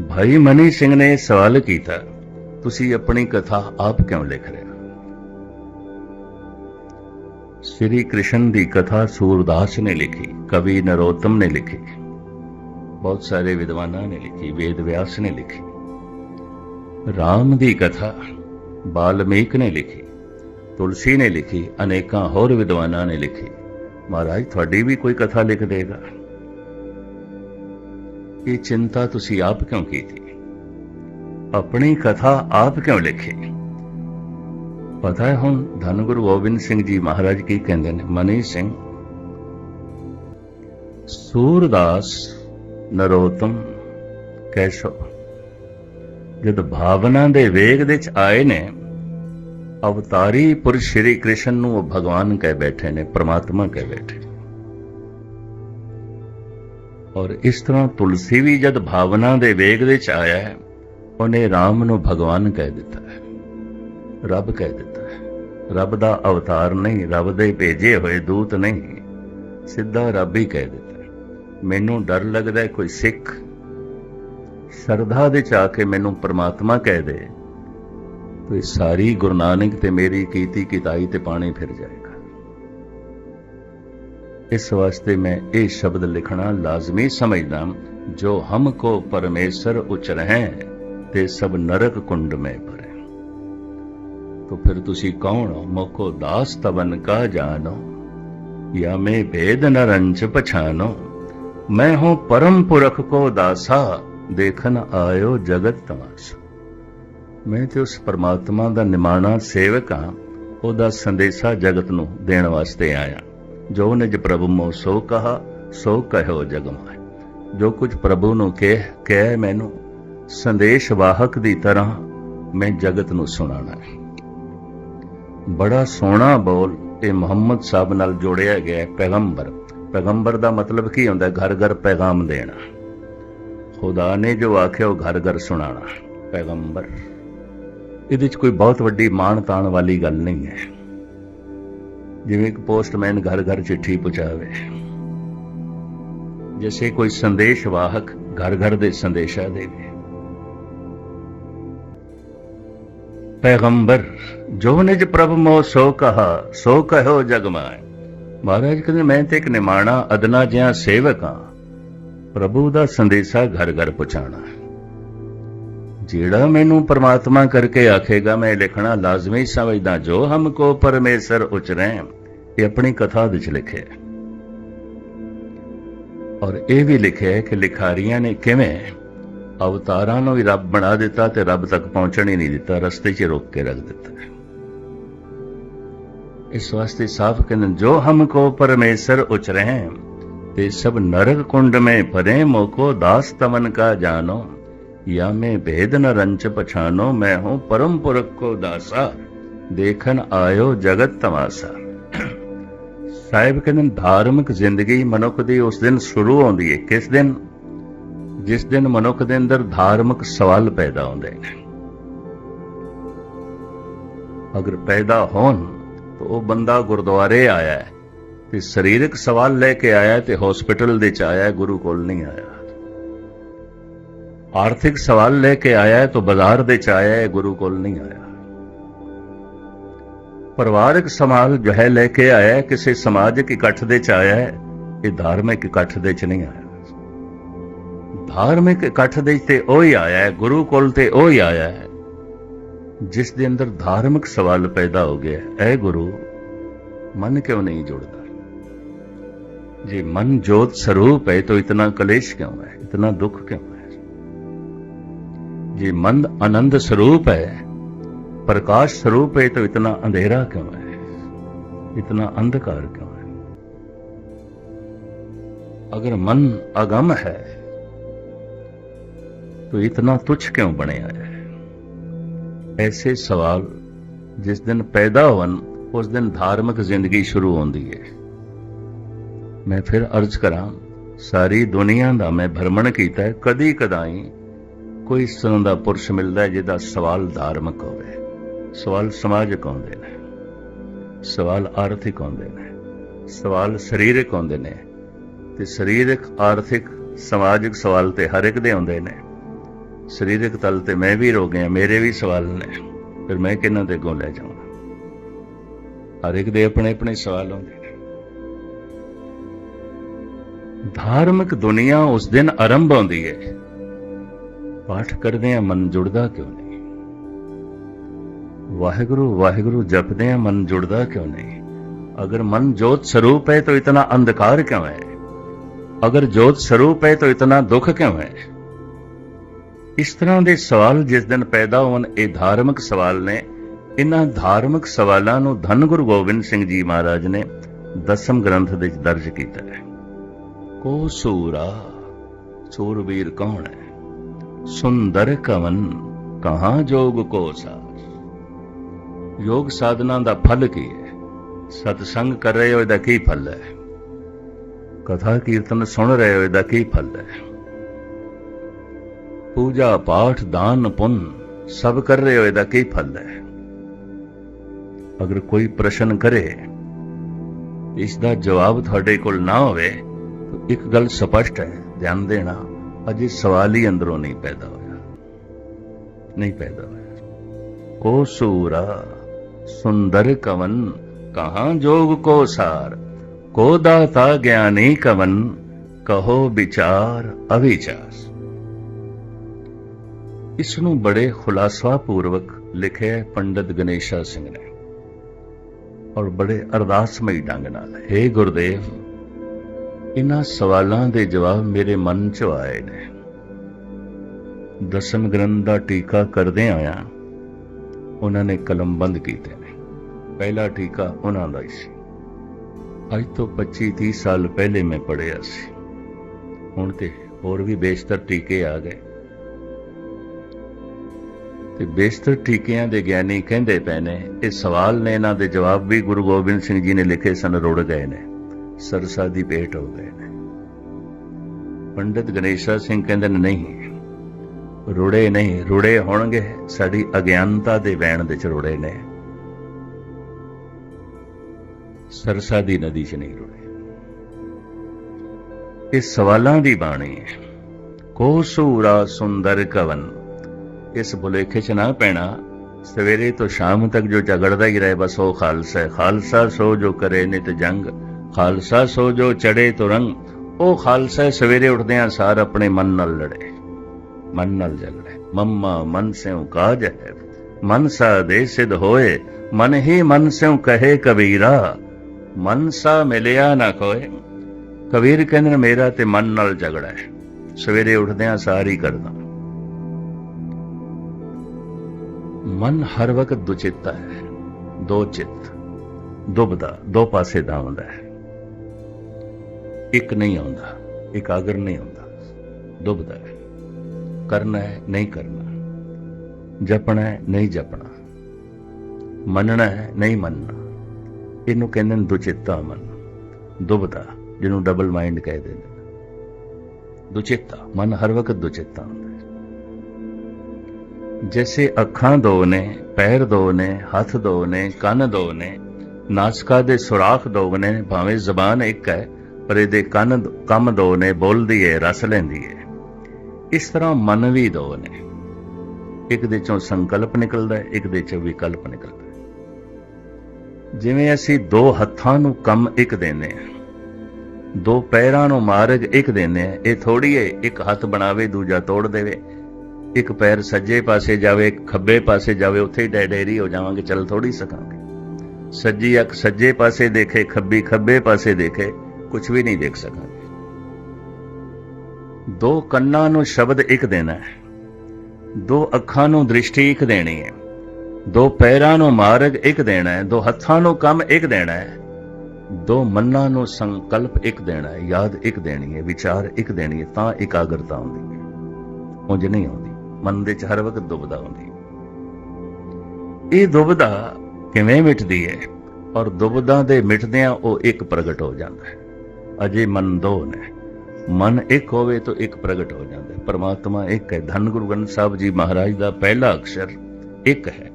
ਭਾਈ ਮਨੀ ਸਿੰਘ ਨੇ ਸਵਾਲ ਕੀਤਾ, ਤੁਸੀਂ ਆਪਣੀ ਕਥਾ ਆਪ ਕਿਉਂ ਲਿਖ ਰਹੇ ਹੋ? ਸ੍ਰੀ ਕ੍ਰਿਸ਼ਨ ਦੀ ਕਥਾ ਸੂਰਦਾਸ ਨੇ ਲਿਖੀ, ਕਵੀ ਨਰੋਤਮ ਨੇ ਲਿਖੀ, ਬਹੁਤ ਸਾਰੇ ਵਿਦਵਾਨਾਂ ਨੇ ਲਿਖੀ, ਵੇਦ ਵਿਆਸ ਨੇ ਲਿਖੀ। ਰਾਮ ਦੀ ਕਥਾ ਬਾਲਮੀਕ ਨੇ ਲਿਖੀ, ਤੁਲਸੀ ਨੇ ਲਿਖੀ, ਅਨੇਕਾਂ ਹੋਰ ਵਿਦਵਾਨਾਂ ਨੇ ਲਿਖੀ। ਮਹਾਰਾਜ, ਤੁਹਾਡੀ ਵੀ ਕੋਈ ਕਥਾ ਲਿਖ ਦੇਗਾ। ਇਹ ਚਿੰਤਾ ਤੁਸੀਂ ਆਪ ਕਿਉਂ ਕੀਤੀ? ਆਪਣੀ ਕਥਾ ਆਪ ਕਿਉਂ ਲਿਖੀ? ਪਤਾ ਹੈ ਹੁਣ ਧੰਨ ਗੁਰੂ ਗੋਬਿੰਦ ਸਿੰਘ ਜੀ ਮਹਾਰਾਜ ਕੀ ਕਹਿੰਦੇ ਨੇ? ਮਨੀ ਸਿੰਘ, ਸੂਰਦਾਸ ਨਰੋਤਮ ਕੈਸ਼ੋ, ਜਦ ਭਾਵਨਾ ਦੇ ਵੇਗ ਦੇ ਚ ਆਏ ਨੇ, ਅਵਤਾਰੀ ਪੁਰਸ਼ ਸ਼੍ਰੀ ਕ੍ਰਿਸ਼ਨ ਨੂੰ ਉਹ ਭਗਵਾਨ ਕਹਿ ਬੈਠੇ ਨੇ, ਪ੍ਰਮਾਤਮਾ ਕਹਿ ਬੈਠੇ ਔਰ ਇਸ ਤਰ੍ਹਾਂ ਤੁਲਸੀ ਵੀ ਜਦ ਭਾਵਨਾ ਦੇ ਵੇਗ ਦੇ ਚ ਆਇਆ ਹੈ, ਉਹਨੇ ਰਾਮ ਨੂੰ ਭਗਵਾਨ ਕਹਿ ਦਿੱਤਾ ਹੈ। ਰੱਬ ਕਹਿ ਦਿੱਤਾ ਹੈ। ਰੱਬ ਦਾ ਅਵਤਾਰ ਨਹੀਂ, ਰੱਬ ਦੇ ਭੇਜੇ ਹੋਏ ਦੂਤ ਨਹੀਂ, ਸਿੱਧਾ ਰੱਬ ਹੀ ਕਹਿ ਦਿੱਤਾ ਮੈਨੂੰ ਡਰ ਲੱਗਦਾ ਕੋਈ ਸਿੱਖ ਸ਼ਰਧਾ ਦੇ ਚ ਆ ਕੇ ਮੈਨੂੰ ਪ੍ਰਮਾਤਮਾ ਕਹਿ ਦੇ, ਤੇ ਸਾਰੀ ਗੁਰੂ ਨਾਨਕ ਤੇ ਮੇਰੀ ਕੀਤੀ ਕਿਤਾਈ ਤੇ ਪਾਣੀ ਫਿਰ ਜਾਏ। ਇਸ ਵਾਸਤੇ ਮੈਂ ਇਹ ਸ਼ਬਦ ਲਿਖਣਾ ਲਾਜ਼ਮੀ ਸਮਝਦਾ ਜੋ ਹਮਕੋ ਪਰਮੇਸ਼ਰ ਉਚਰਹਿ ਤੇ ਸਭ ਨਰਕ ਕੁੰਡ ਮੈਂ ਭਰੇ तो फिर ਤੁਸੀਂ ਕੌਣ ਹੋ ਮੋਕੋ ਦਾਸ ਤਵਨ ਕਾ ਜਾਨੋ या मैं भेद न रंच पछानो मैं हूं परम पुरख को दासा देखन आयो जगत तमाशा ਮੈਂ ਤੇ ਉਸ ਪਰਮਾਤਮਾ ਦਾ ਨਿਮਾਣਾ ਸੇਵਕ ਹਾਂ ਉਹਦਾ ਸੰਦੇਸ਼ਾ ਜਗਤ ਨੂੰ ਦੇਣ ਵਾਸਤੇ ਆਇਆ ਜੋ ਨਿਜ ਪ੍ਰਭੂ ਮੋ ਸੋ ਕਹਾ, ਸੋ ਕਹਿਓ ਜਗ ਮਾਇ। ਜੋ ਕੁਝ ਪ੍ਰਭੂ ਨੂੰ ਕਹਿ ਕਹਿ ਮੈਨੂੰ, ਸੰਦੇਸ਼ ਵਾਹਕ ਦੀ ਤਰ੍ਹਾਂ ਮੈਂ ਜਗਤ ਨੂੰ ਸੁਣਾਣਾ ਹੈ। ਬੜਾ ਸੋਹਣਾ ਬੋਲ ਇਹ ਮੁਹੰਮਦ ਸਾਹਿਬ ਨਾਲ ਜੋੜਿਆ ਗਿਆ ਪੈਗੰਬਰ। ਪੈਗੰਬਰ ਦਾ ਮਤਲਬ ਕੀ ਹੁੰਦਾ? ਘਰ ਘਰ ਪੈਗਾਮ ਦੇਣਾ। ਖੁਦਾ ਨੇ ਜੋ ਆਖਿਆ, ਉਹ ਘਰ ਘਰ ਸੁਣਾਣਾ ਪੈਗੰਬਰ। ਇਹਦੇ 'ਚ ਕੋਈ ਬਹੁਤ ਵੱਡੀ ਮਾਣ ਤਾਣ ਵਾਲੀ ਗੱਲ ਨਹੀਂ ਹੈ। ਜਿਵੇਂ ਇੱਕ ਪੋਸਟਮੈਨ ਘਰ ਘਰ ਚਿੱਠੀ ਪਹੁੰਚਾਵੇ। ਜਿਵੇਂ ਕੋਈ ਸੰਦੇਸ਼ ਵਾਹਕ ਘਰ ਘਰ ਦੇ ਸੰਦੇਸ਼ਾ ਦੇਵੇ। ਪੈਗੰਬਰ, ਜੋ ਨਿਜ ਪ੍ਰਭ ਮੋ ਸੋ ਕਹਾ, ਸੋ ਕਹਿਓ ਜਗ ਮਾਇ। ਮਹਾਰਾਜ ਕਹਿੰਦੇ, ਮੈਂ ਤੇ ਇੱਕ ਨਿਮਾਣਾ ਅਦਨਾ ਜਿਹਾ ਸੇਵਕ ਹਾਂ। ਪ੍ਰਭੂ ਦਾ ਸੰਦੇਸ਼ਾ ਘਰ ਘਰ ਪਹੁੰਚਾਣਾ ਜਿਹੜਾ ਮੈਨੂੰ ਪਰਮਾਤਮਾ ਕਰਕੇ ਆਖੇਗਾ, ਮੈਂ ਲਿਖਣਾ ਲਾਜ਼ਮੀ ਸਮਝਦਾ ਜੋ ਹਮ ਕੋ ਪਰਮੇਸ਼ਰ ਉਚਰੇ, ਇਹ ਆਪਣੀ ਕਥਾ ਵਿੱਚ ਲਿਖਿਆ ਔਰ ਇਹ ਵੀ ਲਿਖਿਆ ਕਿ ਲਿਖਾਰੀਆਂ ਨੇ ਕਿਵੇਂ ਅਵਤਾਰਾਂ ਨੂੰ ਵੀ ਰੱਬ ਬਣਾ ਦਿੱਤਾ ਤੇ ਰੱਬ ਤੱਕ ਪਹੁੰਚਣ ਹੀ ਨਹੀਂ ਦਿੱਤਾ, ਰਸਤੇ 'ਚ ਰੋਕ ਕੇ ਰੱਖ ਦਿੱਤਾ ਇਸ ਵਾਸਤੇ ਸਾਫ਼ ਕਹਿੰਦੇ ਜੋ ਹਮ ਕੋ ਪਰਮੇਸ਼ਰ ਉਚਰੇ, ਤੇ ਸਭ ਨਰਕ ਕੁੰਡ ਮੇ ਪਰੇ ਮੋਕੋ ਦਾਸ ਤਮਨ ਕਾ ਜਾਨੋ। या मैं भेद न रंच पछानो मैं हूं परम पुरख को दासा देखन आयो जगत तमाशा ਸਾਹਿਬ ਕਹਿੰਦੇ ਨੇ, ਧਾਰਮਿਕ ਜ਼ਿੰਦਗੀ ਮਨੁੱਖ ਦੀ ਉਸ ਦਿਨ ਸ਼ੁਰੂ ਹੁੰਦੀ ਹੈ ਕਿਸ ਦਿਨ ਜਿਸ ਦਿਨ ਮਨੁੱਖ ਦੇ ਅੰਦਰ ਧਾਰਮਿਕ ਸਵਾਲ ਪੈਦਾ ਹੁੰਦੇ ਨੇ ਅਗਰ ਪੈਦਾ ਹੋਣ ਤਾਂ ਉਹ ਬੰਦਾ ਗੁਰਦੁਆਰੇ ਆਇਆ ਹੈ ਤੇ ਸਰੀਰਕ ਸਵਾਲ ਲੈ ਕੇ ਆਇਆ ਹੈ ਤੇ ਹਸਪੀਟਲ ਦੇ ਚ ਆਇਆ ਹੈ ਗੁਰੂ ਕੋਲ ਨਹੀਂ ਆਇਆ ਆਰਥਿਕ ਸਵਾਲ ਲੈ ਕੇ ਆਇਆ ਹੈ ਤਾਂ ਬਾਜ਼ਾਰ ਦੇ ਚ ਆਇਆ ਹੈ ਗੁਰੂ ਕੋਲ ਨਹੀਂ ਆਇਆ ਪਰਿਵਾਰਕ ਸਮਾਲ ਜੋ ਹੈ ਲੈ ਕੇ ਆਇਆ ਹੈ ਕਿਸੇ ਸਮਾਜਿਕ ਇਕੱਠ ਦੇ ਚ ਆਇਆ ਹੈ ਇਹ ਧਾਰਮਿਕ ਇਕੱਠ ਦੇ ਚ ਨਹੀਂ ਆਇਆ ਧਾਰਮਿਕ ਇਕੱਠ ਦੇ 'ਚ ਤੇ ਉਹ ਹੀ ਆਇਆ ਹੈ ਗੁਰੂ ਕੋਲ ਤੇ ਉਹ ਹੀ ਆਇਆ ਹੈ ਜਿਸ ਦੇ ਅੰਦਰ ਧਾਰਮਿਕ ਸਵਾਲ ਪੈਦਾ ਹੋ ਗਿਆ ਹੈ ਐ ਗੁਰੂ ਮਨ ਕਿਉਂ ਨਹੀਂ ਜੁੜਦਾ ਜੇ ਮਨ ਜੋਤ ਸਰੂਪ ਹੈ ਤਾਂ ਇਤਨਾ ਕਲੇਸ਼ ਕਿਉਂ ਹੈ ਇਤਨਾ ਦੁੱਖ ਕਿਉਂ ਹੈ ਜੇ ਮਨ ਆਨੰਦ ਸਰੂਪ ਹੈ ਪ੍ਰਕਾਸ਼ ਸਰੂਪ ਹੈ ਤਾਂ ਇਤਨਾ ਅੰਧੇਰਾ ਕਿਉਂ ਹੈ इतना अंधकार क्यों है अगर मन अगम है तो इतना तुच्छ क्यों बने आया है ऐसे सवाल जिस दिन पैदा होवन उस दिन धार्मिक जिंदगी शुरू होती है ਮੈਂ ਫਿਰ ਅਰਜ਼ ਕਰਾਂ ਸਾਰੀ ਦੁਨੀਆ ਦਾ ਮੈਂ ਭਰਮਣ ਕੀਤਾ ਹੈ ਕਦੀ ਕਦਾਈ ਕੋਈ ਇਸ ਤਰ੍ਹਾਂ ਦਾ ਪੁਰਸ਼ ਮਿਲਦਾ ਜਿਹਦਾ ਸਵਾਲ ਧਾਰਮਿਕ ਹੋਵੇ। ਸਵਾਲ ਸਮਾਜਿਕ ਆਉਂਦੇ ਨੇ। ਸਵਾਲ ਆਰਥਿਕ ਆਉਂਦੇ ਨੇ। ਸਵਾਲ ਸਰੀਰਕ ਆਉਂਦੇ ਨੇ। ਤੇ ਸਰੀਰਕ, ਆਰਥਿਕ, ਸਮਾਜਿਕ ਸਵਾਲ ਤੇ ਹਰ ਇੱਕ ਦੇ ਆਉਂਦੇ ਨੇ। ਸਰੀਰਕ ਤਲ ਤੇ ਮੈਂ ਵੀ ਰੋ ਗਿਆ ਮੇਰੇ ਵੀ ਸਵਾਲ ਨੇ। ਫਿਰ ਮੈਂ ਕਿਹਨਾਂ ਦੇ ਅੱਗੋਂ ਲੈ ਜਾਵਾਂ? ਹਰ ਇੱਕ ਦੇ ਆਪਣੇ ਆਪਣੇ ਸਵਾਲ ਹੁੰਦੇ ਨੇ। ਧਾਰਮਿਕ ਦੁਨੀਆ ਉਸ ਦਿਨ ਆਰੰਭ ਹੁੰਦੀ ਹੈ। ਪਾਠ ਕਰਦੇ ਆ ਮਨ ਜੁੜਦਾ ਕਿਉਂ ਨਹੀਂ ਵਾਹਿਗੁਰੂ ਵਾਹਿਗੁਰੂ ਜਪਦੇ ਆ ਮਨ ਜੁੜਦਾ ਕਿਉਂ ਨਹੀਂ अगर मन ज्योत स्वरूप है तो इतना अंधकार क्यों है अगर ज्योत स्वरूप है तो इतना दुख क्यों है ਇਸ ਤਰ੍ਹਾਂ ਦੇ ਸਵਾਲ ਜਿਸ ਦਿਨ ਪੈਦਾ ਹੋਣ ਇਹ ਧਾਰਮਿਕ ਸਵਾਲ ਨੇ ਇਹਨਾਂ ਧਾਰਮਿਕ ਸਵਾਲਾਂ ਨੂੰ ਧੰਨ ਗੁਰੂ ਗੋਬਿੰਦ ਸਿੰਘ ਜੀ ਮਹਾਰਾਜ ਨੇ ਦਸਮ ਗ੍ਰੰਥ ਦੇ ਵਿੱਚ ਦਰਜ ਕੀਤਾ ਹੈ ਕੋ ਸੂਰਾ ਸੂਰਬੀਰ ਕੌਣ ਹੈ ਸੁੰਦਰ ਕਵਨ ਕਹਾਂ ਜੋਗ ਕੋ ਸਾਰ ਯੋਗ ਸਾਧਨਾ ਦਾ ਫਲ ਕੀ ਹੈ? ਸਤਸੰਗ ਕਰ ਰਹੇ ਹੋ, ਇਹਦਾ ਕੀ ਫਲ ਹੈ? ਕਥਾ ਕੀਰਤਨ ਸੁਣ ਰਹੇ ਹੋ, ਇਹਦਾ ਕੀ ਫਲ ਹੈ? ਪੂਜਾ ਪਾਠ, ਦਾਨ, ਪੁੰਨ ਸਭ ਕਰ ਰਹੇ ਹੋ, ਇਹਦਾ ਕੀ ਫਲ ਹੈ? ਅਗਰ ਕੋਈ ਪ੍ਰਸ਼ਨ ਕਰੇ ਇਸ ਦਾ ਜਵਾਬ ਤੁਹਾਡੇ ਕੋਲ ਨਾ ਹੋਵੇ, ਤਾਂ ਇੱਕ ਗੱਲ ਸਪਸ਼ਟ ਹੈ, ਧਿਆਨ ਦੇਣਾ। ਅਜੇ ਸਵਾਲ ਹੀ ਅੰਦਰੋਂ ਨਹੀਂ ਪੈਦਾ ਹੋਇਆ। ਨਹੀਂ ਪੈਦਾ ਹੋਇਆ। ਕੋ ਸੂਰਾ, ਸੁੰਦਰ ਕਵਨ, ਕਹਾਂ ਜੋਗ ਕੋ ਸਾਰ? ਕੋ ਦਾਤਾ ਗਿਆਨੀ ਕਵਨ, ਕਹੋ ਵਿਚਾਰ ਅਵਿਚਾਰ। ਇਸ ਨੂੰ ਬੜੇ ਖੁਲਾਸਾ ਪੂਰਵਕ ਲਿਖਿਆ ਪੰਡਿਤ ਗਣੇਸ਼ਾ ਸਿੰਘ ਨੇ। ਔਰ ਬੜੇ ਅਰਦਾਸਮਈ ਢੰਗ ਨਾਲ हे ਗੁਰਦੇਵ ਇਹਨਾਂ ਸਵਾਲਾਂ ਦੇ ਜਵਾਬ ਮੇਰੇ ਮਨ ਚ ਆਏ ਨੇ। ਦਸਮ ਗ੍ਰੰਥ ਦਾ ਟੀਕਾ ਕਰਦੇ ਆਇਆ ਉਹਨਾਂ ਨੇ ਕਲਮ ਬੰਦ ਕੀਤੇ ਨੇ। ਪਹਿਲਾ ਟੀਕਾ ਉਹਨਾਂ ਦਾ ਹੀ ਸੀ। ਅੱਜ ਤੋਂ 25 30 ਸਾਲ ਪਹਿਲੇ ਮੈਂ ਪੜਿਆ ਸੀ। ਹੁਣ ਤੇ ਹੋਰ ਵੀ ਬੇਸ਼ਤਰ ਟੀਕੇ ਆ ਗਏ। ਤੇ ਬੇਸ਼ਤਰ ਟੀਕਿਆਂ ਦੇ ਗਿਆਨੀ ਕਹਿੰਦੇ ਪਏ ਨੇ, ਇਹ ਸਵਾਲ ਨੇ ਇਹਨਾਂ ਦੇ ਜਵਾਬ ਵੀ ਗੁਰੂ ਗੋਬਿੰਦ ਸਿੰਘ ਜੀ ਨੇ ਲਿਖੇ ਸਨ, ਰੁੜ ਗਏ ਨੇ। ਸਰਸਾ ਦੀ ਭੇਟ ਹੋ ਗਏ ਨੇ। ਪੰਡਿਤ ਗਣੇਸ਼ਾ ਸਿੰਘ ਕਹਿੰਦੇ ਨੇ, ਨਹੀਂ, ਰੁੜੇ ਨਹੀਂ, ਰੁੜੇ ਹੋਣਗੇ। ਸਾਡੀ ਅਗਿਆਨਤਾ ਦੇ ਵੈਣ ਦੇ ਚ ਰੁੜੇ ਨੇ। ਸਰਸਾ ਦੀ ਨਦੀ 'ਚ ਨਹੀਂ ਰੁੜੇ। ਇਹ ਸਵਾਲਾਂ ਦੀ ਬਾਣੀ ਹੈ। ਕੋ ਸੂਰਾ ਸੁੰਦਰ ਕਵਨ। ਇਸ ਭੁਲੇਖੇ 'ਚ ਨਾ ਪੈਣਾ, ਸਵੇਰੇ ਤੋਂ ਸ਼ਾਮ ਤੱਕ ਜੋ ਝਗੜਦਾ ਹੀ ਰਹੇ, ਬਸ ਉਹ ਖਾਲਸਾ ਹੈ। ਖਾਲਸਾ ਸੋ ਜੋ ਕਰੇ ਨੇ ਤੇ ਜੰਗ। ਖਾਲਸਾ ਸੋ ਜੋ ਚੜੇ ਤੁਰੰਗ ਉਹ ਖਾਲਸਾ ਸਵੇਰੇ ਉੱਠਦਿਆਂ ਸਾਰ ਆਪਣੇ ਮਨ ਨਾਲ ਲੜੇ। ਮਨ ਨਾਲ ਝਗੜੇ ਮੰਮਾ ਮਨ ਸਿਉ ਕਾਜ ਹੈ ਮਨ ਸਾ ਦੇ ਸਿਧ ਹੋਏ ਮਨ ਹੀ ਮਨ ਸਿਉ ਕਹੇ ਕਬੀਰਾ। ਮਨ ਸਾ ਮਿਲਿਆ ਨਾ ਕੋਏ ਕਬੀਰ ਕਹਿੰਦੇ ਨੇ, ਮੇਰਾ ਤੇ ਮਨ ਨਾਲ ਝਗੜਾ ਹੈ। ਸਵੇਰੇ ਉੱਠਦਿਆਂ ਸਾਰ ਹੀ ਕਰਦਾ। ਮਨ ਹਰ ਵਕਤ ਦੁਚਿੱਤਾ ਹੈ ਦੋ ਚਿੱਤ। ਦੁਬਦਾ ਦੋ ਪਾਸੇ ਦਾ ਹੁੰਦਾ ਹੈ। ਇੱਕ ਨਹੀਂ ਆਉਂਦਾ ਇਕਾਗਰ ਨਹੀਂ ਆਉਂਦਾ। ਦੁਬਦਾ ਹੈ। ਕਰਨਾ ਹੈ, ਨਹੀਂ ਕਰਨਾ। ਜਪਣਾ ਹੈ, ਨਹੀਂ ਜਪਣਾ। ਮੰਨਣਾ ਹੈ, ਨਹੀਂ ਮੰਨਣਾ। ਇਹਨੂੰ ਕਹਿੰਦੇ ਨੇ ਦੁਚਿੱਤਾ ਮਨ। ਦੁਬਦਾ, ਜਿਹਨੂੰ ਡਬਲ ਮਾਈਂਡ ਕਹਿੰਦੇ ਨੇ। ਦੁਚਿੱਤਾ, ਮਨ ਹਰ ਵਕਤ ਦੁਚਿੱਤਾ ਹੁੰਦਾ ਹੈ। ਜੈਸੇ ਅੱਖਾਂ ਦੋ ਨੇ, ਪੈਰ ਦੋ ਨੇ, ਹੱਥ ਦੋ ਨੇ, ਕੰਨ ਦੋ ਨੇ, ਨਾਸਕਾ ਦੇ ਸੁਰਾਖ ਦੋ ਨੇ, ਭਾਵੇਂ ਜ਼ਬਾਨ ਇੱਕ ਹੈ ਪਰ ਇਹਦੇ ਕੰਨ ਕੰਮ ਦੋ ਨੇ ਬੋਲਦੀ ਹੈ ਰਸ ਲੈਂਦੀ ਹੈ ਇਸ ਤਰ੍ਹਾਂ ਮਨ ਵੀ ਦੋ ਨੇ। ਇੱਕ ਦੇ ਚੋਂ ਸੰਕਲਪ ਨਿਕਲਦਾ ਹੈ ਇੱਕ ਦੇ ਚੋਂ ਵਿਕਲਪ ਨਿਕਲਦਾ ਹੈ ਜਿਵੇਂ ਅਸੀਂ ਦੋ ਹੱਥਾਂ ਨੂੰ ਕੰਮ ਇੱਕ ਦਿੰਦੇ ਹਾਂ ਦੋ ਪੈਰਾਂ ਨੂੰ ਮਾਰਗ ਇੱਕ ਦਿੰਦੇ ਹਾਂ ਇਹ ਥੋੜੀ ਹੈ ਇੱਕ ਹੱਥ ਬਣਾਵੇ, ਦੂਜਾ ਤੋੜ ਦੇਵੇ। ਇੱਕ ਪੈਰ ਸੱਜੇ ਪਾਸੇ ਜਾਵੇ, ਇੱਕ ਖੱਬੇ ਪਾਸੇ ਜਾਵੇ, ਉੱਥੇ ਹੀ ਡੈਡੇਰੀ ਹੋ ਜਾਵਾਂਗੇ, ਚੱਲ ਥੋੜੀ ਸਕਾਂਗੇ। ਸੱਜੀ ਅੱਖ ਸੱਜੇ ਪਾਸੇ ਦੇਖੇ, ਖੱਬੀ ਖੱਬੇ ਪਾਸੇ ਦੇਖੇ ਕੁਝ ਵੀ ਨਹੀਂ ਦੇਖ ਸਕਾਂਗੇ ਦੋ ਕੰਨਾਂ ਨੂੰ ਸ਼ਬਦ ਇੱਕ ਦੇਣਾ ਹੈ। ਦੋ ਅੱਖਾਂ ਨੂੰ ਦ੍ਰਿਸ਼ਟੀ ਇੱਕ ਦੇਣੀ ਹੈ। ਦੋ ਪੈਰਾਂ ਨੂੰ ਮਾਰਗ ਇੱਕ ਦੇਣਾ ਹੈ। ਦੋ ਹੱਥਾਂ ਨੂੰ ਕੰਮ ਇੱਕ ਦੇਣਾ ਹੈ। ਦੋ ਮਨਾਂ ਨੂੰ ਸੰਕਲਪ ਇੱਕ ਦੇਣਾ ਹੈ। ਯਾਦ ਇੱਕ ਦੇਣੀ ਹੈ। ਵਿਚਾਰ ਇੱਕ ਦੇਣੀ ਹੈ। ਤਾਂ ਇਕਾਗਰਤਾ ਆਉਂਦੀ ਹੈ। ਉਂਝ ਨਹੀਂ ਆਉਂਦੀ। ਮਨ ਦੇ ਚ ਹਰ ਵਕਤ ਦੁਬਦਾ ਹੁੰਦੀ ਇਹ ਦੁਬਦਾ ਕਿਵੇਂ ਮਿਟਦੀ ਹੈ? ਔਰ ਦੁਬਦਾ ਦੇ ਮਿਟਦਿਆਂ ਉਹ ਇੱਕ ਪ੍ਰਗਟ ਹੋ ਜਾਂਦਾ ਹੈ। ਅਜੇ ਮਨ ਦੋ ਨੇ। ਮਨ ਇੱਕ ਹੋਵੇ ਤਾਂ ਇੱਕ ਪ੍ਰਗਟ ਹੋ ਜਾਂਦਾ ਹੈ। ਪਰਮਾਤਮਾ ਇੱਕ ਹੈ। ਧੰਨ ਗੁਰੂ ਗ੍ਰੰਥ ਸਾਹਿਬ ਜੀ ਮਹਾਰਾਜ ਦਾ ਪਹਿਲਾ ਅਕਸ਼ਰ ਇੱਕ ਹੈ।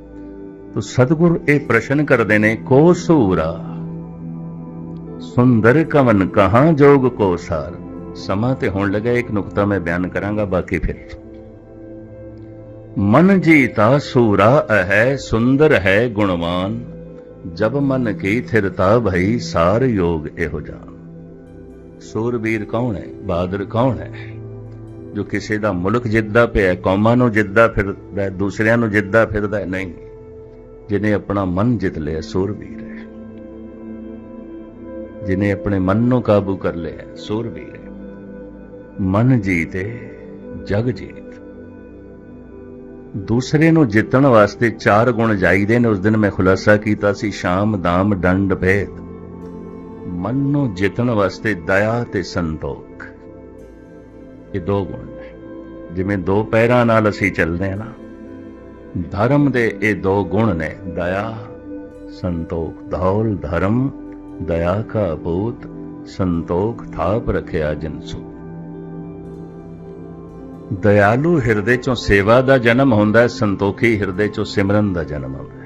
ਤੋ ਸਤਿਗੁਰ ਇਹ ਪ੍ਰਸ਼ਨ ਕਰਦੇ ਨੇ, ਕੋ ਸੂਰਾ? ਸੁੰਦਰ ਕਵਨ ਕਹਾਂ ਜੋਗ ਕੋ ਸਾਰ? ਸਮਾਂ ਤੇ ਹੋਣ ਲੱਗਾ, ਇੱਕ ਨੁਕਤਾ ਮੈਂ ਬਿਆਨ ਕਰਾਂਗਾ, ਬਾਕੀ ਫਿਰ। ਮਨ ਜੀਤਾ ਸੂਰਾ ਹੈ ਸੁੰਦਰ ਹੈ ਗੁਣਵਾਨ। ਜਬ ਮਨ ਕੀ ਥਿਰਤਾ ਭਈ, ਸਾਰ ਯੋਗ ਇਹੋ ਜਾਨ। ਸੂਰਬੀਰ ਕੌਣ ਹੈ? ਬਹਾਦਰ ਕੌਣ ਹੈ? ਜੋ ਕਿਸੇ ਦਾ ਮੁਲਕ ਜਿੱਤਦਾ ਪਿਆ ਕੌਮਾਂ ਨੂੰ ਜਿੱਤਦਾ ਫਿਰਦਾ ਦੂਸਰਿਆਂ ਨੂੰ ਜਿੱਤਦਾ ਫਿਰਦਾ ਨਹੀਂ। ਜਿਨੇ ਆਪਣਾ ਮਨ ਜਿੱਤ ਲਿਆ, ਸੂਰਬੀਰ ਹੈ। ਜਿਨੇ ਆਪਣੇ ਮਨ ਨੂੰ ਕਾਬੂ ਕਰ ਲਿਆ, ਸੂਰਬੀਰ ਹੈ। ਮਨ ਜੀਤੇ, ਜਗ ਜੀਤ। ਦੂਸਰੇ ਨੂੰ ਜਿੱਤਣ ਵਾਸਤੇ ਚਾਰ ਗੁਣ ਚਾਹੀਦੇ ਨੇ। ਉਸ ਦਿਨ ਮੈਂ ਖੁਲਾਸਾ ਕੀਤਾ ਸੀ, ਸ਼ਾਮ, ਦਾਮ, ਡੰਡ ਭੇਦ ਮਨ ਨੂੰ ਜਿੱਤਣ ਵਾਸਤੇ ਦਇਆ ਤੇ ਸੰਤੋਖ। ਇਹ ਦੋ ਗੁਣ ਨੇ। ਜਿਵੇਂ ਦੋ ਪੈਰਾਂ ਨਾਲ ਅਸੀਂ ਚੱਲਦੇ ਹਾਂ ਨਾ, ਧਰਮ ਦੇ ਇਹ ਦੋ ਗੁਣ ਨੇ, ਦਇਆ, ਸੰਤੋਖ। ਧੌਲ ਧਰਮ, ਦਇਆ ਕਾ ਭੂਤ, ਸੰਤੋਖ ਥਾਪ ਰਖਿਆ ਜਨਸੂ। ਦਇਆਲੂ ਹਿਰਦੇ ਚੋਂ ਸੇਵਾ ਦਾ ਜਨਮ ਹੁੰਦਾ ਹੈ, ਸੰਤੋਖੀ ਹਿਰਦੇ ਚੋਂ ਸਿਮਰਨ ਦਾ ਜਨਮ ਹੁੰਦਾ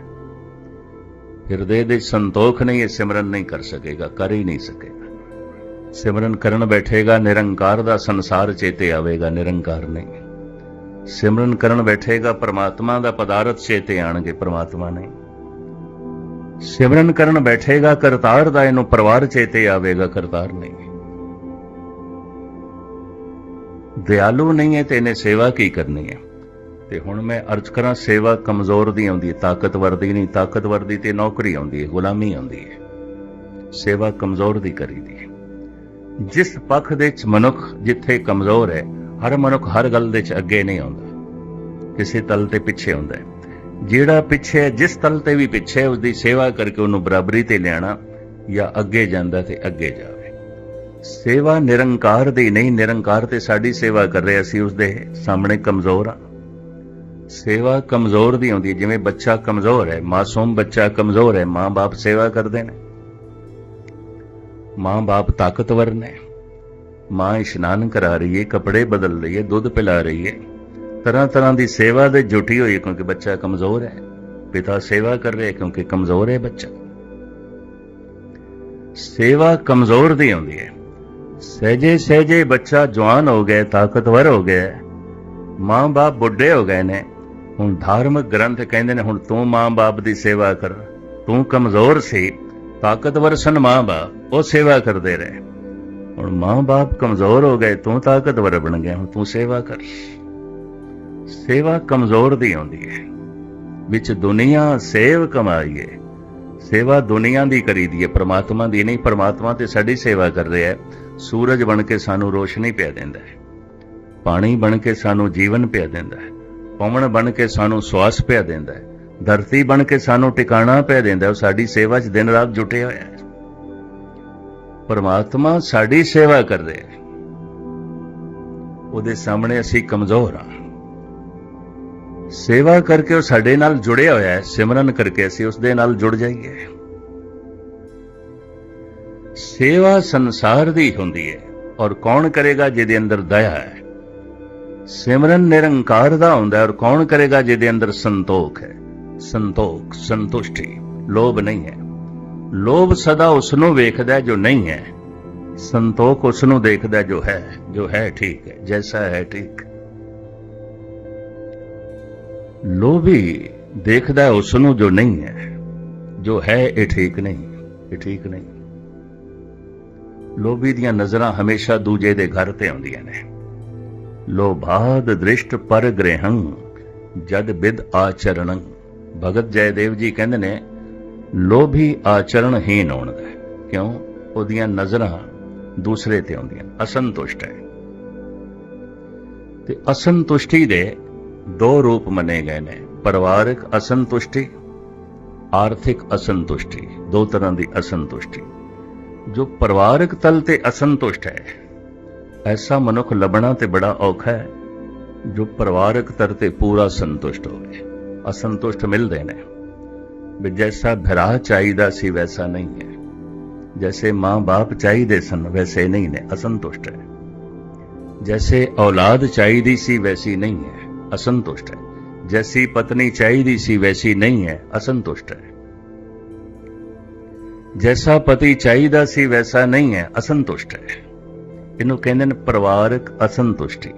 ਹਿਰਦੇ ਦੇ ਸੰਤੋਖ ਨਹੀਂ, ਇਹ ਸਿਮਰਨ ਨਹੀਂ ਕਰ ਸਕੇਗਾ, ਕਰ ਹੀ ਨਹੀਂ ਸਕੇਗਾ। ਸਿਮਰਨ ਕਰਨ ਬੈਠੇਗਾ, ਨਿਰੰਕਾਰ ਦਾ ਸੰਸਾਰ ਚੇਤੇ ਆਵੇਗਾ, ਨਿਰੰਕਾਰ ਨਹੀਂ। ਸਿਮਰਨ ਕਰਨ ਬੈਠੇਗਾ, ਪਰਮਾਤਮਾ ਦਾ ਪਦਾਰਥ ਚੇਤੇ ਆਣਗੇ, ਪਰਮਾਤਮਾ ਨਹੀਂ। ਸਿਮਰਨ ਕਰਨ ਬੈਠੇਗਾ, ਕਰਤਾਰ ਦਾ ਇਹਨੂੰ ਪਰਿਵਾਰ ਚੇਤੇ ਆਵੇਗਾ, ਕਰਤਾਰ ਨਹੀਂ। ਦਿਆਲੂ ਨਹੀਂ ਹੈ ਤੇ ਇਹਨੇ ਸੇਵਾ ਕੀ ਕਰਨੀ ਹੈ? ਤੇ ਹੁਣ ਮੈਂ ਅਰਜ਼ ਕਰਾਂ ਸੇਵਾ ਕਮਜ਼ੋਰ ਦੀ ਆਉਂਦੀ ਹੈ ਤਾਕਤਵਰ ਦੀ ਨਹੀਂ ਤਾਕਤਵਰ ਦੀ ਤੇ ਨੌਕਰੀ ਆਉਂਦੀ ਹੈ, ਗੁਲਾਮੀ ਆਉਂਦੀ ਹੈ। ਸੇਵਾ ਕਮਜ਼ੋਰ ਦੀ ਕਰੀਦੀ ਹੈ। ਜਿਸ ਪੱਖ ਦੇ ਵਿੱਚ ਮਨੁੱਖ ਜਿੱਥੇ ਕਮਜ਼ੋਰ ਹੈ, ਹਰ ਮਨੁੱਖ ਹਰ ਗੱਲ ਦੇ ਵਿੱਚ ਅੱਗੇ ਨਹੀਂ ਆਉਂਦਾ। ਕਿਸੇ ਤਲ ਤੇ ਪਿੱਛੇ ਹੁੰਦਾ ਹੈ। ਜਿਹੜਾ ਪਿੱਛੇ ਹੈ, ਜਿਸ ਤਲ ਤੇ ਵੀ ਪਿੱਛੇ ਹੈ ਉਸ ਦੀ ਸੇਵਾ ਕਰਕੇ ਉਹਨੂੰ ਬਰਾਬਰੀ ਤੇ ਲਿਆਣਾ ਜਾਂ ਅੱਗੇ ਜਾਂਦਾ ਤੇ ਅੱਗੇ ਜਾਵੇ। ਸੇਵਾ ਨਿਰੰਕਾਰ ਦੀ ਨਹੀਂ, ਨਿਰੰਕਾਰ ਤੇ ਸਾਡੀ ਸੇਵਾ ਕਰ ਰਿਹਾ ਸੀ ਉਸ ਦੇ ਸਾਹਮਣੇ ਕਮਜ਼ੋਰ ਆ ਸੇਵਾ ਕਮਜ਼ੋਰ ਦੀ ਆਉਂਦੀ ਹੈ। ਜਿਵੇਂ ਬੱਚਾ ਕਮਜ਼ੋਰ ਹੈ, ਮਾਸੂਮ ਬੱਚਾ ਕਮਜ਼ੋਰ ਹੈ, ਮਾਂ-ਬਾਪ ਸੇਵਾ ਕਰਦੇ ਨੇ। ਮਾਂ-ਬਾਪ ਤਾਕਤਵਰ ਨੇ। ਮਾਂ ਇਸ਼ਨਾਨ ਕਰਾ ਰਹੀ ਹੈ, ਕੱਪੜੇ ਬਦਲ ਰਹੀ ਹੈ, ਦੁੱਧ ਪਿਲਾ ਰਹੀ ਹੈ। ਤਰ੍ਹਾਂ ਤਰ੍ਹਾਂ ਦੀ ਸੇਵਾ ਦੇ ਜੁਟੀ ਹੋਈ ਹੈ ਕਿਉਂਕਿ ਬੱਚਾ ਕਮਜ਼ੋਰ ਹੈ। ਪਿਤਾ ਸੇਵਾ ਕਰ ਰਿਹਾ ਕਿਉਂਕਿ ਕਮਜ਼ੋਰ ਹੈ ਬੱਚਾ। ਸੇਵਾ ਕਮਜ਼ੋਰ ਦੀ ਆਉਂਦੀ ਹੈ। ਸਹਜੇ ਸਹਜੇ ਬੱਚਾ ਜਵਾਨ ਹੋ ਗਿਆ, ਤਾਕਤਵਰ ਹੋ ਗਿਆ। ਮਾਂ-ਬਾਪ ਬੁੱਢੇ ਹੋ ਗਏ ਨੇ। ਹੁਣ ਧਾਰਮਿਕ ਗ੍ਰੰਥ ਕਹਿੰਦੇ ਨੇ, ਹੁਣ ਤੂੰ ਮਾਂ-ਬਾਪ ਦੀ ਸੇਵਾ ਕਰ, ਤੂੰ ਕਮਜ਼ੋਰ ਸੀ, ਤਾਕਤਵਰ ਸਨ ਮਾਂ-ਬਾਪ ਉਹ ਸੇਵਾ ਕਰਦੇ ਰਹੇ। ਹੁਣ ਮਾਂ-ਬਾਪ ਕਮਜ਼ੋਰ ਹੋ ਗਏ, ਤੂੰ ਤਾਕਤਵਰ ਬਣ ਗਿਆ, ਹੁਣ ਤੂੰ ਸੇਵਾ ਕਰ। ਸੇਵਾ ਕਮਜ਼ੋਰ ਦੀ ਆਉਂਦੀ ਹੈ। ਵਿੱਚ ਦੁਨੀਆ ਸੇਵ ਕਮਾਈਏ ਸੇਵਾ ਦੁਨੀਆ ਦੀ ਕਰੀਦੀ ਹੈ, ਪ੍ਰਮਾਤਮਾ ਦੀ ਨਹੀਂ, ਪ੍ਰਮਾਤਮਾ ਤੇ ਸਾਡੀ ਸੇਵਾ ਕਰ ਰਿਹਾ ਹੈ। ਸੂਰਜ ਬਣ ਕੇ ਸਾਨੂੰ ਰੋਸ਼ਨੀ ਪਿਆ ਦਿੰਦਾ ਹੈ। ਪਾਣੀ ਬਣ ਕੇ ਸਾਨੂੰ ਜੀਵਨ ਪਿਆ ਦਿੰਦਾ ਹੈ। ਪਵਨ ਬਣ ਕੇ ਸਾਨੂੰ ਸਵਾਸ ਪਿਆ ਦਿੰਦਾ ਹੈ। ਧਰਤੀ ਬਣ ਕੇ ਸਾਨੂੰ ਟਿਕਾਣਾ ਪਿਆ ਦਿੰਦਾ ਉਹ ਸਾਡੀ ਸੇਵਾ 'ਚ ਦਿਨ ਰਾਤ ਜੁਟਿਆ ਹੋਇਆ ਹੈ। ਪਰਮਾਤਮਾ ਸਾਡੀ ਸੇਵਾ ਕਰ ਰਿਹਾ ਹੈ। ਉਹਦੇ ਸਾਹਮਣੇ ਅਸੀਂ ਕਮਜ਼ੋਰ ਹਾਂ। ਸੇਵਾ ਕਰਕੇ ਉਹ ਸਾਡੇ ਨਾਲ ਜੁੜਿਆ ਹੋਇਆ ਹੈ। ਸਿਮਰਨ ਕਰਕੇ ਅਸੀਂ ਉਸ ਦੇ ਨਾਲ ਜੁੜ ਜਾਈਏ। ਸੇਵਾ ਸੰਸਾਰ ਦੀ ਹੁੰਦੀ ਹੈ। ਔਰ ਕੌਣ ਕਰੇਗਾ ਜਿਹਦੇ ਅੰਦਰ ਦਇਆ ਹੈ? ਸਿਮਰਨ ਨਿਰੰਕਾਰ ਦਾ ਹੁੰਦਾ ਹੈ, ਔਰ ਕੌਣ ਕਰੇਗਾ ਜਿਹਦੇ ਅੰਦਰ ਸੰਤੋਖ ਹੈ? ਸੰਤੋਖ, ਸੰਤੁਸ਼ਟੀ, ਲੋਭ ਨਹੀਂ ਹੈ। ਲੋਭ ਸਦਾ ਉਸ ਨੂੰ ਵੇਖਦਾ ਜੋ ਨਹੀਂ ਹੈ। ਸੰਤੋਖ ਉਸ ਨੂੰ ਦੇਖਦਾ ਜੋ ਹੈ ਜੋ ਹੈ ਠੀਕ ਹੈ, ਜੈਸਾ ਹੈ ਠੀਕ। ਲੋਭੀ ਦੇਖਦਾ ਹੈ ਉਸ ਨੂੰ ਜੋ ਨਹੀਂ ਹੈ। ਜੋ ਹੈ ਇਹ ਠੀਕ ਨਹੀਂ, ਇਹ ਠੀਕ ਨਹੀਂ। ਲੋਭੀ ਦੀਆਂ ਨਜ਼ਰਾਂ ਹਮੇਸ਼ਾ ਦੂਜੇ ਦੇ ਘਰ ਤੇ ਆਉਂਦੀਆਂ ਨੇ। ਲੋਭਾਦ ਦ੍ਰਿਸ਼ਟ ਪਰ ਗ੍ਰਹਿੰ, ਜਦ ਬਿਦ ਆਚਰਣੰ। ਭਗਤ ਜੈਦੇਵ ਜੀ ਕਹਿੰਦੇ ਨੇ ਲੋਭੀ ਆਚਰਣਹੀਨ ਹੋਣ ਦਾ ਕਿਉਂ? ਉਹਦੀਆਂ ਨਜ਼ਰਾਂ ਦੂਸਰੇ ਤੇ ਆਉਂਦੀਆਂ, ਅਸੰਤੁਸ਼ਟ ਹੈ। ਤੇ ਅਸੰਤੁਸ਼ਟੀ ਦੇ ਦੋ ਰੂਪ ਮੰਨੇ ਗਏ ਨੇ, ਪਰਿਵਾਰਕ ਅਸੰਤੁਸ਼ਟੀ, ਆਰਥਿਕ ਅਸੰਤੁਸ਼ਟੀ, ਦੋ ਤਰ੍ਹਾਂ ਦੀ ਅਸੰਤੁਸ਼ਟੀ। ਜੋ ਪਰਿਵਾਰਕ ਤਲ ਤੇ ਅਸੰਤੁਸ਼ਟ ਹੈ ਐਸਾ ਮਨੁੱਖ ਲੱਭਣਾ ਤੇ ਬੜਾ ਔਖਾ ਹੈ, ਜੋ ਪਰਿਵਾਰਕ ਤਰ ਤੇ ਪੂਰਾ ਸੰਤੁਸ਼ਟ ਹੋਵੇ। ਅਸੰਤੁਸ਼ਟ ਮਿਲਦੇ ਨੇ। ਵੀ ਜੈਸਾ ਭਰਾ ਚਾਹੀਦਾ ਸੀ ਵੈਸਾ ਨਹੀਂ ਹੈ। ਜੈਸੇ ਮਾਂ-ਬਾਪ ਚਾਹੀਦੇ ਸਨ ਵੈਸੇ ਨਹੀਂ ਨੇ, ਅਸੰਤੁਸ਼ਟ ਹੈ। ਜੈਸੇ ਔਲਾਦ ਚਾਹੀਦੀ ਸੀ ਵੈਸੀ ਨਹੀਂ ਹੈ, ਅਸੰਤੁਸ਼ਟ ਹੈ। ਜੈਸੀ ਪਤਨੀ ਚਾਹੀਦੀ ਸੀ ਵੈਸੀ ਨਹੀਂ ਹੈ, ਅਸੰਤੁਸ਼ਟ ਹੈ। ਜੈਸਾ ਪਤੀ ਚਾਹੀਦਾ ਸੀ ਵੈਸਾ ਨਹੀਂ ਹੈ, ਅਸੰਤੁਸ਼ਟ ਹੈ। ਇਹਨੂੰ ਕਹਿੰਦੇ ਨੇ ਪਰਿਵਾਰਕ ਅਸੰਤੁਸ਼ਟੀ।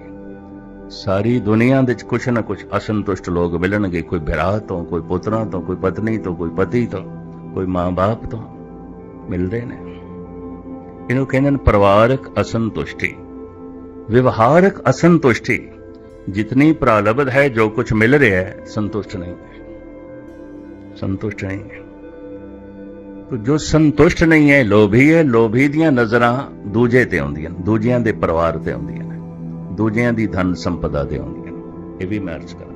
ਸਾਰੀ ਦੁਨੀਆ ਦੇ ਵਿੱਚ ਕੁਛ ਨਾ ਕੁਛ ਅਸੰਤੁਸ਼ਟ ਲੋਕ ਮਿਲਣਗੇ, ਕੋਈ ਵਿਰਾਹ ਤੋਂ, ਕੋਈ ਪੁੱਤਰਾਂ ਤੋਂ, ਕੋਈ ਪਤਨੀ ਤੋਂ, ਕੋਈ ਪਤੀ ਤੋਂ, ਕੋਈ ਮਾਂ-ਬਾਪ ਤੋਂ ਮਿਲਦੇ ਨੇ। ਇਹਨੂੰ ਕਹਿੰਦੇ ਨੇ ਪਰਿਵਾਰਕ ਅਸੰਤੁਸ਼ਟੀ। ਵਿਵਹਾਰਕ ਅਸੰਤੁਸ਼ਟੀ ਜਿਤਨੀ ਪ੍ਰਾਲਬਧ ਹੈ, ਜੋ ਕੁਝ ਮਿਲ ਰਿਹਾ ਹੈ, ਸੰਤੁਸ਼ਟ ਨਹੀਂ ਸੰਤੁਸ਼ਟ ਨਹੀਂ ਤੋ ਜੋ ਸੰਤੁਸ਼ਟ ਨਹੀਂ ਹੈ, ਲੋਭੀ ਹੈ, ਲੋਭੀ ਦੀਆਂ ਨਜ਼ਰਾਂ ਦੂਜੇ ਤੇ ਆਉਂਦੀਆਂ ਨੇ, ਦੂਜਿਆਂ ਦੇ ਪਰਿਵਾਰ ਤੇ ਆਉਂਦੀਆਂ ਨੇ, ਦੂਜਿਆਂ ਦੀ ਧਨ ਸੰਪਦਾ ਤੇ ਆਉਂਦੀਆਂ ਨੇ। ਇਹ ਵੀ ਮੈਂ ਅਰਜ਼ ਕਰਾਂ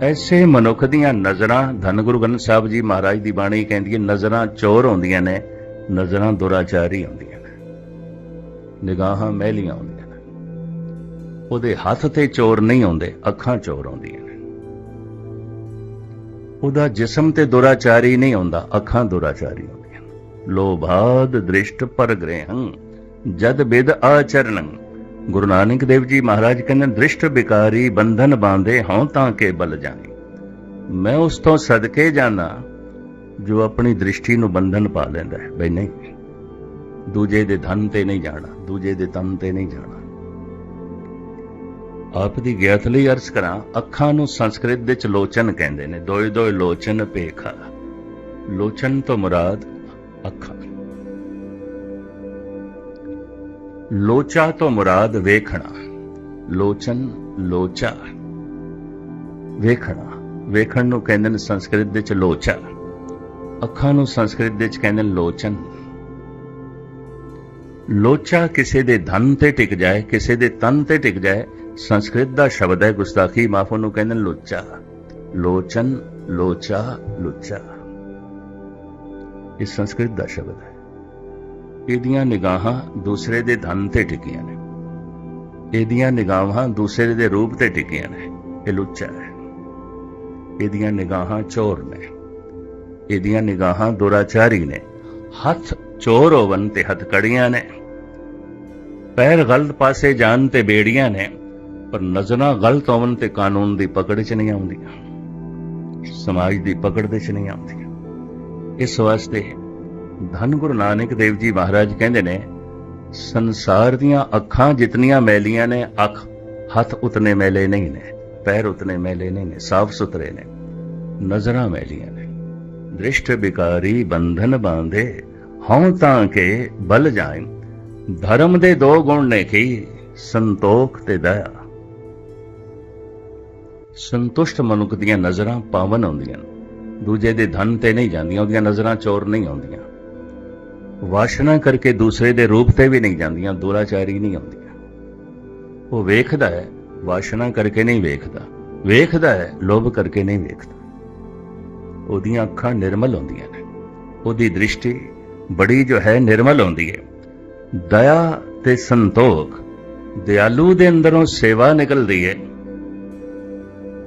ਐਸੇ ਮਨੁੱਖ ਦੀਆਂ ਨਜ਼ਰਾਂ, ਧੰਨ ਗੁਰੂ ਗ੍ਰੰਥ ਸਾਹਿਬ ਜੀ ਮਹਾਰਾਜ ਦੀ ਬਾਣੀ ਕਹਿੰਦੀ ਹੈ, ਨਜ਼ਰਾਂ ਚੋਰ ਹੁੰਦੀਆਂ ਨੇ, ਨਜ਼ਰਾਂ ਦੁਰਾਚਾਰੀ ਹੁੰਦੀਆਂ ਨੇ, ਨਿਗਾਹਾਂ ਮਹਿਲੀਆਂ ਹੁੰਦੀਆਂ ਨੇ। ਉਹਦੇ ਹੱਥ ਤੇ ਚੋਰ ਨਹੀਂ ਆਉਂਦੇ, ਅੱਖਾਂ ਚੋਰ ਆਉਂਦੀਆਂ ਨੇ। ਉਹਦਾ ਜਿਸਮ ਤੇ ਦੁਰਾਚਾਰੀ ਨਹੀਂ ਆਉਂਦਾ, ਅੱਖਾਂ ਦੁਰਾਚਾਰੀ ਹੁੰਦੀਆਂ ਨੇ ਲੋਭਾਦ ਦ੍ਰਿਸ਼ਟ ਪਰਗ੍ਰਹਿੰ ਜਦ ਬਿਦ ਆਚਰਣੰ ਗੁਰੂ ਨਾਨਕ ਦੇਵ ਜੀ ਮਹਾਰਾਜ ਕਹਿੰਦੇ ਦ੍ਰਿਸ਼ਟ ਬਿਕਾਰੀ ਬੰਧਨ ਬਾਂਦੇ ਹਉ ਤਾਂ ਕੇ ਬਲ ਜਾਣੇ। ਮੈਂ ਉਸ ਤੋਂ ਸਦਕੇ ਜਾਣਾ ਜੋ ਆਪਣੀ ਦ੍ਰਿਸ਼ਟੀ ਨੂੰ ਬੰਧਨ ਪਾ ਲੈਂਦਾ ਹੈ। ਬਈ ਨਹੀਂ, ਦੂਜੇ ਦੇ ਧਨ ਤੇ ਨਹੀਂ ਜਾਣਾ, ਦੂਜੇ ਦੇ ਤਨ ਤੇ ਨਹੀਂ ਜਾਣਾ। ਆਪ ਦੀ ਗਿਆਤ ਲਈ ਅਰਜ਼ ਕਰਾਂ, ਅੱਖਾਂ ਨੂੰ ਸੰਸਕ੍ਰਿਤ ਵਿੱਚ ਲੋਚਨ ਕਹਿੰਦੇ ਨੇ। ਦੋਏ ਦੋਏ ਲੋਚਨ ਪੇਖਾ ਲੋਚਨ ਤੋਂ ਮੁਰਾਦ ਅੱਖਾਂ। ਲੋਚਾ ਤੋਂ ਮੁਰਾਦ ਵੇਖਣਾ। ਲੋਚਨ, ਲੋਚਾ। ਵੇਖਣਾ। ਵੇਖਣ ਨੂੰ ਕਹਿੰਦੇ ਨੇ ਸੰਸਕ੍ਰਿਤ ਵਿੱਚ ਲੋਚਾ। ਅੱਖਾਂ ਨੂੰ ਸੰਸਕ੍ਰਿਤ ਵਿੱਚ ਕਹਿੰਦੇ ਨੇ ਲੋਚਨ। ਲੋਚਾ ਕਿਸੇ ਦੇ ਧਨ ਤੇ ਟਿਕ ਜਾਏ, ਕਿਸੇ ਦੇ ਤਨ ਤੇ ਟਿਕ ਜਾਏ ਸੰਸਕ੍ਰਿਤ ਦਾ ਸ਼ਬਦ ਹੈ ਗੁਸਤਾਖੀ, ਮਾਫ ਉਹਨੂੰ ਕਹਿੰਦੇ ਨੇ ਲੋਚਾ। ਲੋਚਨ, ਲੋਚਾ, ਲੁੱਚਾ। ਇਹ ਸੰਸਕ੍ਰਿਤ ਦਾ ਸ਼ਬਦ ਹੈ। ਇਹਦੀਆਂ ਨਿਗਾਹਾਂ ਦੂਸਰੇ ਦੇ ਧਨ ਤੇ ਟਿਕੀਆਂ ਨੇ। ਇਹਦੀਆਂ ਨਿਗਾਹਾਂ ਦੂਸਰੇ ਦੇ ਰੂਪ ਤੇ ਟਿਕੀਆਂ ਨੇ। ਇਹ ਲੁੱਚਾ ਹੈ। ਇਹਦੀਆਂ ਨਿਗਾਹਾਂ ਚੋਰ ਨੇ। ਇਹਦੀਆਂ ਨਿਗਾਹਾਂ ਦੁਰਾਚਾਰੀ ਨੇ। ਹੱਥ ਚੋਰ ਹੋਵਨ ਤੇ ਹੱਥ ਕੜੀਆਂ ਨੇ। ਪੈਰ ਗਲਤ ਪਾਸੇ ਜਾਣ ਤੇ ਬੇੜੀਆਂ ਨੇ। ਪਰ ਨਜ਼ਰਾਂ ਗਲਤ ਹੋਵਨ ਤੇ ਕਾਨੂੰਨ ਦੀ ਪਕੜ 'ਚ ਨਹੀਂ ਆਉਂਦੀਆਂ ਸਮਾਜ ਦੀ ਪਕੜ ਦੇ 'ਚ ਨਹੀਂ ਆਉਂਦੀਆਂ ਇਸ ਵਾਸਤੇ ਧੰਨ ਗੁਰੂ ਨਾਨਕ ਦੇਵ ਜੀ ਮਹਾਰਾਜ ਕਹਿੰਦੇ ਨੇ, ਸੰਸਾਰ ਦੀਆਂ ਅੱਖਾਂ ਜਿਤਨੀਆਂ ਮੈਲੀਆਂ ਨੇ, ਅੱਖ ਹੱਥ ਉਤਨੇ ਮੈਲੇ ਨਹੀਂ ਨੇ, ਪੈਰ ਉਤਨੇ ਮੈਲੇ ਨਹੀਂ ਨੇ, ਸਾਫ਼ ਸੁਥਰੇ ਨੇ, ਨਜ਼ਰਾਂ ਮੈਲੀਆਂ ਨੇ। ਦ੍ਰਿਸ਼ਟ ਬਿਕਾਰੀ ਬੰਧਨ ਬਾਂਧੇ, ਹਉ ਤਾਂ ਕੇ ਬਲ ਜਾਏ ਧਰਮ ਦੇ ਦੋ ਗੁਣ ਨੇ ਕੀ, ਸੰਤੋਖ ਤੇ ਦਇਆ। ਸੰਤੁਸ਼ਟ ਮਨੁੱਖ ਦੀਆਂ ਨਜ਼ਰਾਂ ਪਾਵਨ ਆਉਂਦੀਆਂ ਦੂਜੇ ਦੇ ਧਨ ਤੇ ਨਹੀਂ ਜਾਂਦੀਆਂ, ਉਹਦੀਆਂ ਨਜ਼ਰਾਂ ਚੋਰ ਨਹੀਂ ਆਉਂਦੀਆਂ। ਵਾਸ਼ਨਾ ਕਰਕੇ ਦੂਸਰੇ ਦੇ ਰੂਪ ਤੇ ਵੀ ਨਹੀਂ ਜਾਂਦੀਆਂ, ਦੁਰਾਚਾਰੀ ਨਹੀਂ ਆਉਂਦੀਆਂ। ਉਹ ਵੇਖਦਾ ਹੈ, ਵਾਸ਼ਨਾ ਕਰਕੇ ਨਹੀਂ ਵੇਖਦਾ। ਵੇਖਦਾ ਹੈ, ਲੋਭ ਕਰਕੇ ਨਹੀਂ ਵੇਖਦਾ। ਉਹਦੀਆਂ ਅੱਖਾਂ ਨਿਰਮਲ ਹੁੰਦੀਆਂ ਨੇ। ਉਹਦੀ ਦ੍ਰਿਸ਼ਟੀ ਬੜੀ ਜੋ ਹੈ ਨਿਰਮਲ ਹੁੰਦੀ ਹੈ। ਦਇਆ ਤੇ ਸੰਤੋਖ, ਦਿਆਲੂ ਦੇ ਅੰਦਰੋਂ ਸੇਵਾ ਨਿਕਲਦੀ ਹੈ।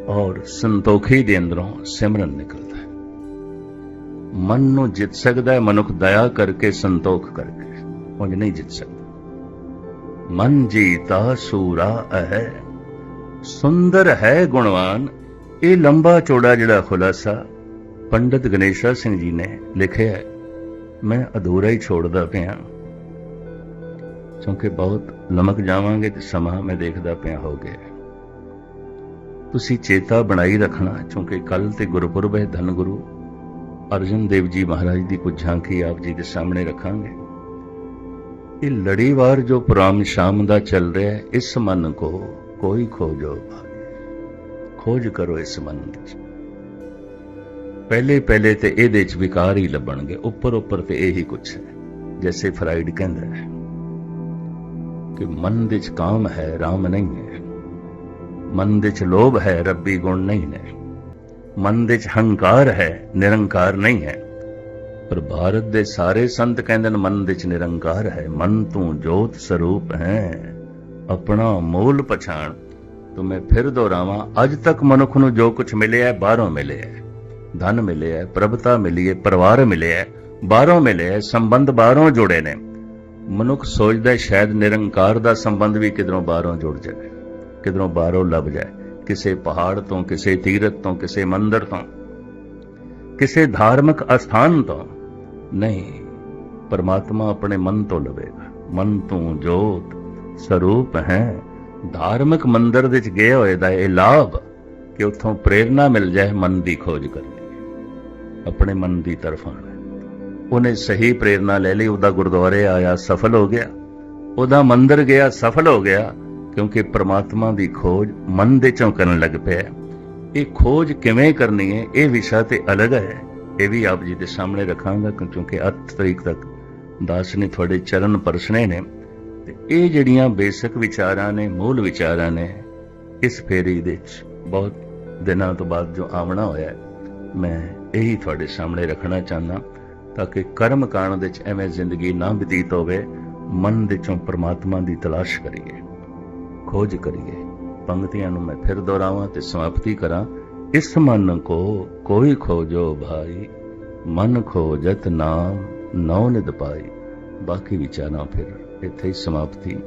ਔਰ ਸੰਤੋਖੀ ਦੇ ਅੰਦਰੋਂ ਸਿਮਰਨ ਨਿਕਲਦਾ ਹੈ। ਮਨ ਨੂੰ ਜਿੱਤ ਸਕਦਾ ਹੈ, ਮਨੁੱਖ ਦਇਆ ਕਰਕੇ ਸੰਤੋਖ ਕਰਕੇ। ਉਂਝ ਨਹੀਂ ਜਿੱਤ ਸਕਦਾ। ਮਨ ਜੀਤਾ ਸੂਰਾ ਹੈ ਸੁੰਦਰ ਹੈ ਗੁਣਵਾਨ। ਇਹ ਲੰਬਾ ਚੌੜਾ ਜਿਹੜਾ ਖੁਲਾਸਾ ਪੰਡਿਤ ਗਣੇਸ਼ਾ ਸਿੰਘ ਜੀ ਨੇ ਲਿਖਿਆ ਹੈ, ਮੈਂ ਅਧੂਰਾ ਹੀ ਛੋੜਦਾ ਪਿਆ। ਕਿਉਂਕਿ ਬਹੁਤ ਲਮਕ ਜਾਵਾਂਗੇ ਤੇ ਸਮਾਂ ਮੈਂ ਦੇਖਦਾ ਪਿਆ ਹੋ ਗਿਆ ਤੁਸੀਂ ਚੇਤਾ ਬਣਾਈ ਰੱਖਣਾ, ਕਿਉਂਕਿ ਕੱਲ ਤੇ ਗੁਰਪੁਰਬ ਹੈ ਧੰਨ ਗੁਰੂ ਅਰਜਨ ਦੇਵ ਜੀ ਮਹਾਰਾਜ ਦੀ ਕੁਝ ਝਾਂਕੀ ਆਪ ਜੀ ਦੇ ਸਾਹਮਣੇ ਰੱਖਾਂਗੇ। ਇਹ ਲੜੀਵਾਰ ਜੋ ਪੁਰਾਮ ਸ਼ਾਮ ਦਾ ਚੱਲ ਰਿਹਾ ਹੈ, ਇਸ ਮਨ ਕੋ ਕੋਈ ਖੋਜੋ ਖੋਜ ਕਰੋ ਇਸ ਮਨ ਵਿੱਚ। ਪਹਿਲੇ ਪਹਿਲੇ ਤੇ ਇਹਦੇ ਚ ਵਿਕਾਰ ਹੀ ਲੱਭਣਗੇ ਉੱਪਰ ਉੱਪਰ ਤੇ ਇਹੀ ਕੁਛ ਹੈ, ਜੈਸੇ ਫਰਾਈਡ ਕਹਿੰਦਾ ਹੈ ਕਿ ਮਨ ਦੇ ਚ ਕਾਮ ਹੈ, ਰਾਮ ਨਹੀਂ ਹੈ। ਮਨ ਦੇ ਚ ਲੋਭ ਹੈ, ਰੱਬੀ ਗੁਣ ਨਹੀਂ ਨੇ। ਮਨ ਦੇ ਚ ਹੰਕਾਰ ਹੈ, ਨਿਰੰਕਾਰ ਨਹੀਂ ਹੈ। ਪਰ ਭਾਰਤ ਦੇ ਸਾਰੇ ਸੰਤ ਕਹਿੰਦੇ ਨੇ, ਮਨ ਦੇ ਚ ਨਿਰੰਕਾਰ ਹੈ। ਮਨ ਤੂੰ ਜੋਤ ਸਰੂਪ ਹੈ, ਆਪਣਾ ਮੂਲ ਪਛਾਣ। ਤੂੰ ਮੈਂ ਫਿਰ ਦੁਹਰਾਵਾਂ, ਅੱਜ ਤੱਕ ਮਨੁੱਖ ਨੂੰ ਜੋ ਕੁਝ ਮਿਲਿਆ ਹੈ, ਬਾਹਰੋਂ ਮਿਲਿਆ ਹੈ। ਧਨ ਮਿਲਿਆ ਹੈ, ਪ੍ਰਭਤਾ ਮਿਲੀ ਹੈ, ਪਰਿਵਾਰ ਮਿਲਿਆ ਹੈ, ਬਾਹਰੋਂ ਮਿਲਿਆ ਹੈ, ਸੰਬੰਧ ਬਾਹਰੋਂ ਜੁੜੇ ਨੇ। ਮਨੁੱਖ ਸੋਚਦਾ ਸ਼ਾਇਦ ਨਿਰੰਕਾਰ ਦਾ ਸੰਬੰਧ ਵੀ ਕਿਧਰੋਂ ਬਾਹਰੋਂ ਜੁੜ ਜਾਵੇ। ਕਿਧਰੋਂ ਬਾਹਰੋਂ ਲੱਭ ਜਾਏ, ਕਿਸੇ ਪਹਾੜ ਤੋਂ, ਕਿਸੇ ਤੀਰਥ ਤੋਂ, ਕਿਸੇ ਮੰਦਰ ਤੋਂ, ਕਿਸੇ ਧਾਰਮਿਕ ਅਸਥਾਨ ਤੋਂ। ਨਹੀਂ, ਪਰਮਾਤਮਾ ਆਪਣੇ ਮਨ ਤੋਂ ਲਵੇਗਾ। ਮਨ ਤੋਂ ਜੋਤ ਸਰੂਪ ਹੈ। ਧਾਰਮਿਕ ਮੰਦਰ ਵਿੱਚ ਗਏ ਹੋਏ ਦਾ ਇਹ ਲਾਭ ਕਿ ਉੱਥੋਂ ਪ੍ਰੇਰਣਾ ਮਿਲ ਜਾਏ ਮਨ ਦੀ ਖੋਜ ਕਰਨ ਕਰਨੀ ਆਪਣੇ ਮਨ ਦੀ ਤਰਫ ਆਣਾ ਉਹਨੇ ਸਹੀ ਪ੍ਰੇਰਣਾ ਲੈ ਲਈ, ਉਹਦਾ ਗੁਰਦੁਆਰੇ ਆਇਆ, ਸਫਲ ਹੋ ਗਿਆ। ਉਹਦਾ ਮੰਦਰ ਗਿਆ, ਸਫਲ ਹੋ ਗਿਆ। ਕਿਉਂਕਿ ਪ੍ਰਮਾਤਮਾ ਦੀ ਖੋਜ ਮਨ ਦੇ ਚੋਂ ਕਰਨ ਲੱਗ ਪਿਆ ਇਹ ਖੋਜ ਕਿਵੇਂ ਕਰਨੀ ਹੈ, ਇਹ ਵਿਸ਼ਾ ਤੇ ਅਲੱਗ ਹੈ। ਇਹ ਵੀ ਆਪ ਜੀ ਦੇ ਸਾਹਮਣੇ ਰੱਖਾਂਗਾ ਕਿਉਂਕਿ 8 ਤਰੀਕ ਤੱਕ ਦਾਸ ਨੇ ਤੁਹਾਡੇ ਚਰਨ ਪਰਸਣੇ ਨੇ। ਤੇ ਇਹ ਜਿਹੜੀਆਂ ਬੇਸਿਕ ਵਿਚਾਰਾਂ ਨੇ, ਮੂਲ ਵਿਚਾਰਾਂ ਨੇ, ਇਸ ਫੇਰੀ ਦੇ ਵਿੱਚ ਬਹੁਤ ਦਿਨਾਂ ਤੋਂ ਬਾਅਦ ਜੋ ਆਵਣਾ ਹੋਇਆ ਮੈਂ ਇਹੀ ਤੁਹਾਡੇ ਸਾਹਮਣੇ ਰੱਖਣਾ ਚਾਹੁੰਦਾ ਤਾਂ ਕਿ ਕਰਮ ਕਾਂਡ ਵਿੱਚ ਐਵੇਂ ਜ਼ਿੰਦਗੀ ਨਾ ਬਤੀਤ ਹੋਵੇ, ਮਨ ਦੇ ਚੋਂ ਪ੍ਰਮਾਤਮਾ ਦੀ ਤਲਾਸ਼ ਕਰੀਏ। ਖੋਜ ਕਰੀਏ। ਪੰਕਤੀਆਂ ਨੂੰ ਮੈਂ ਫਿਰ ਦੁਹਰਾਵਾਂ ਤੇ ਸਮਾਪਤੀ ਕਰਾਂ। ਇਸ ਮਨ ਕੋ ਕੋਈ ਖੋਜੋ ਭਾਈ, ਮਨ ਖੋਜਤ ਨਾਮ ਨੌ ਨਿਦ ਪਾਈ। ਬਾਕੀ ਵਿਚਾਰਾਂ ਫਿਰ ਇੱਥੇ ਹੀ ਸਮਾਪਤੀ।